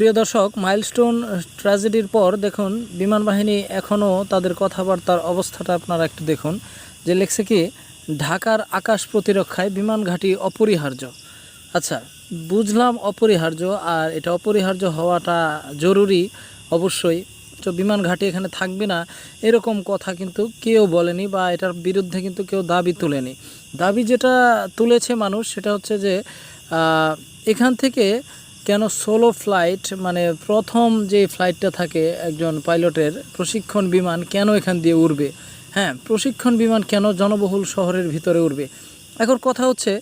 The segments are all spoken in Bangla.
প্রিয় দর্শক, মাইলস্টোন ট্র্যাজেডির পর দেখুন বিমান বাহিনী এখনও তাদের কথাবার্তার অবস্থাটা আপনারা একটু দেখুন, যে লেখছে কি, ঢাকার আকাশ প্রতিরক্ষায় বিমান ঘাঁটি অপরিহার্য। আচ্ছা বুঝলাম অপরিহার্য, আর এটা অপরিহার্য হওয়াটা জরুরি অবশ্যই। তো বিমান ঘাঁটি এখানে থাকবে না, এরকম কথা কিন্তু কেউ বলেনি বা এটার বিরুদ্ধে কিন্তু কেউ দাবি তোলেনি। দাবি যেটা তুলেছে মানুষ, সেটা হচ্ছে যে এখান থেকে কেন সোলো ফ্লাইট মানে প্রথম যে ফ্লাইটটা থাকে একজন পাইলটের প্রশিক্ষণ বিমান কেন এখান দিয়ে উড়বে? হ্যাঁ প্রশিক্ষণ বিমান কেন জনবহুল শহরের ভিতরে উড়বে? এখন কথা হচ্ছে,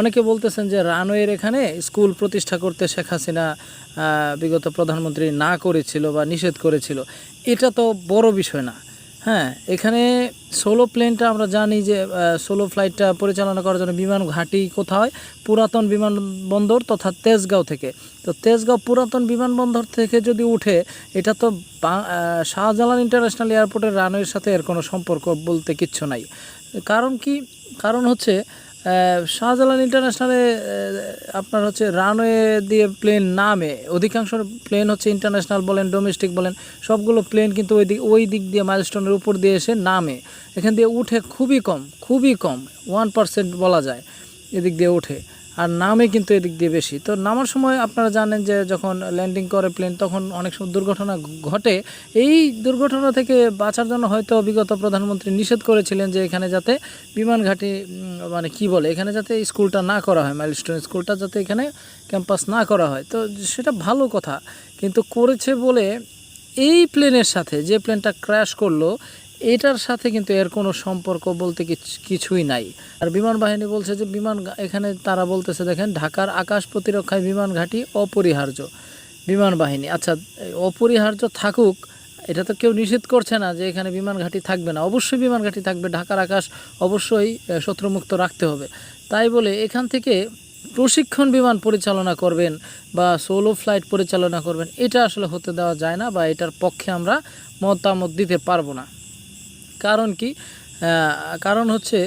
অনেকে বলতেছেন যে রানওয়ের এখানে স্কুল প্রতিষ্ঠা করতে শেখ হাসিনা বিগত প্রধানমন্ত্রী না করেছিল বা নিষেধ করেছিল। এটা তো বড় বিষয় না। হ্যাঁ এখানে সোলো প্লেনটা আমরা জানি যে সোলো ফ্লাইটটা পরিচালনা করার জন্য বিমান ঘাঁটি কোথায়? পুরাতন বিমানবন্দর তথা তেজগাঁও থেকে। তো তেজগাঁও পুরাতন বিমানবন্দর থেকে যদি উঠে, এটা তো শাহজালাল ইন্টারন্যাশনাল এয়ারপোর্টের রানওয়ের সাথে এর কোনো সম্পর্ক বলতে কিচ্ছু নাই। কারণ কি? কারণ হচ্ছে শাহজালাল ইন্টারন্যাশনালে আপনার হচ্ছে রানওয়ে দিয়ে প্লেন নামে, অধিকাংশ প্লেন হচ্ছে ইন্টারন্যাশনাল বলেন ডোমেস্টিক বলেন, সবগুলো প্লেন কিন্তু ওই দিক ওই দিক দিয়ে মাইলস্টোনের উপর দিয়ে এসে নামে। এখান দিয়ে উঠে খুবই কম খুবই কম ওয়ান পার্সেন্ট বলা যায়, এদিক দিয়ে ওঠে আর নামে কিন্তু এদিক দিয়ে বেশি। তো নামার সময় আপনারা জানেন যে যখন ল্যান্ডিং করে প্লেন তখন অনেক সময় দুর্ঘটনা ঘটে। এই দুর্ঘটনা থেকে বাঁচার জন্য হয়তো বিগত প্রধানমন্ত্রী নিষেধ করেছিলেন যে এখানে যাতে বিমান ঘাঁটি মানে কি বলে, এখানে যাতে স্কুলটা না করা হয় মাইলস্টোন স্কুলটা যাতে এখানে ক্যাম্পাস না করা হয়। তো সেটা ভালো কথা, কিন্তু করেছে বলে এই প্লেনের সাথে যে প্লেনটা ক্র্যাশ করল এটার সাথে কিন্তু এর কোনো সম্পর্ক বলতে কিছ- কিছুই নাই। আর বিমান বাহিনী বলছে যে, বিমান এখানে তারা বলতেছে, দেখেন, ঢাকার আকাশ প্রতিরক্ষায় বিমান ঘাঁটি অপরিহার্য। বিমান বাহিনী আচ্ছা অপরিহার্য থাকুক, এটা তো কেউ নিষেধ করছে না যে, এখানে বিমান ঘাঁটি থাকবে না। অবশ্যই বিমান ঘাঁটি থাকবে, ঢাকার আকাশ অবশ্যই শত্রুমুক্ত রাখতে হবে। তাই বলে এখান থেকে প্রশিক্ষণ বিমান পরিচালনা করবেন বা সোলো ফ্লাইট পরিচালনা করবেন, এটা আসলে হতে দেওয়া যায় না বা এটার পক্ষে আমরা মতামত দিতে পারব না। কারণ কি? কারণ হচ্ছে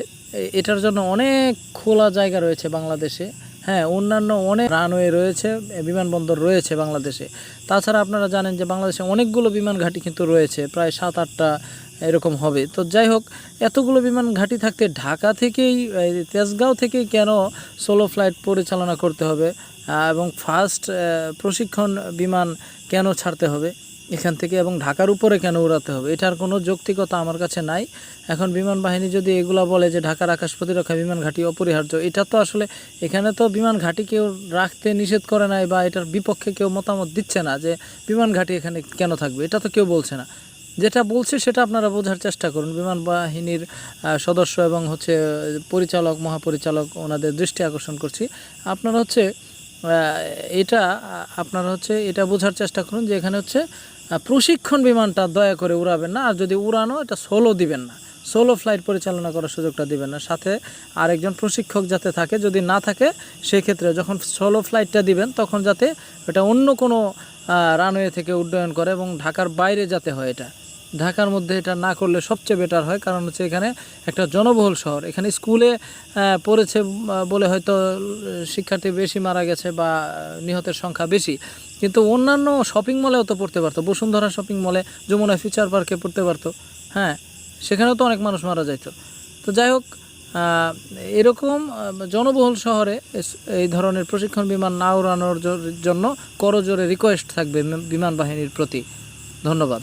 এটার জন্য অনেক খোলা জায়গা রয়েছে বাংলাদেশে। হ্যাঁ অন্যান্য অনেক রানওয়ে রয়েছে, বিমানবন্দর রয়েছে বাংলাদেশে। তাছাড়া আপনারা জানেন যে বাংলাদেশে অনেকগুলো বিমান ঘাঁটি কিন্তু রয়েছে, প্রায় সাত, আটটা এরকম হবে। তো যাই হোক, এতগুলো বিমান ঘাঁটি থাকতে ঢাকা থেকেই তেজগাঁও থেকেই কেন সোলো ফ্লাইট পরিচালনা করতে হবে? এবং ফার্স্ট প্রশিক্ষণ বিমান কেন ছাড়তে হবে? এখান থেকে এবং ঢাকার উপরে কেন উড়াতে হবে? এটার কোনো যৌক্তিকতা আমার কাছে নাই। এখন বিমান বাহিনী যদি এগুলা বলে যে ঢাকার আকাশ প্রতিরক্ষা বিমান ঘাঁটি অপরিহার্য, এটা তো আসলে এখানে তো বিমান ঘাঁটি কেউ রাখতে নিষেধ করে নাই বা এটার বিপক্ষে কেউ মতামত দিচ্ছে না যে বিমান ঘাঁটি এখানে কেন থাকবে, এটা তো কেউ বলছে না। যেটা বলছে সেটা আপনারা বোঝার চেষ্টা করুন। বিমান বাহিনীর সদস্য এবং হচ্ছে পরিচালক, মহাপরিচালক ওনাদের দৃষ্টি আকর্ষণ করছি। আপনারা হচ্ছে এটা আপনারা হচ্ছে এটা বোঝার চেষ্টা করুন যে এখানে হচ্ছে প্রশিক্ষণ বিমানটা দয়া করে উড়াবেন না, আর যদি উড়ানো, এটা সোলো দিবেন না। সোলো ফ্লাইট পরিচালনা করার সুযোগটা দিবেন না। সাথে আরেকজন প্রশিক্ষক যাতে থাকে, যদি না থাকে, সেক্ষেত্রে যখন সোলো ফ্লাইটটা দিবেন, তখন যাতে এটা অন্য কোনো রানওয়ে থেকে উড্ডয়ন করে এবং ঢাকার বাইরে যাতে হয় এটা। ঢাকার মধ্যে এটা না করলে সবচেয়ে বেটার হয়, কারণ হচ্ছে এখানে একটা জনবহুল শহর। এখানে স্কুলে পড়েছে বলে হয়তো শিক্ষার্থী বেশি মারা গেছে বা নিহতের সংখ্যা বেশি। কিন্তু অন্যান্য শপিং মলেও তো পড়তে পারতো। বসুন্ধরা শপিং মলে যমুনা ফিচার পার্কে পড়তে পারতো। হ্যাঁ সেখানেও তো অনেক মানুষ মারা যাইত। তো যাই হোক এরকম জনবহুল শহরে এই ধরনের প্রশিক্ষণ বিমান না উড়ানোর জন্য করজোরে রিকোয়েস্ট থাকবে বিমান বাহিনীর প্রতি। ধন্যবাদ।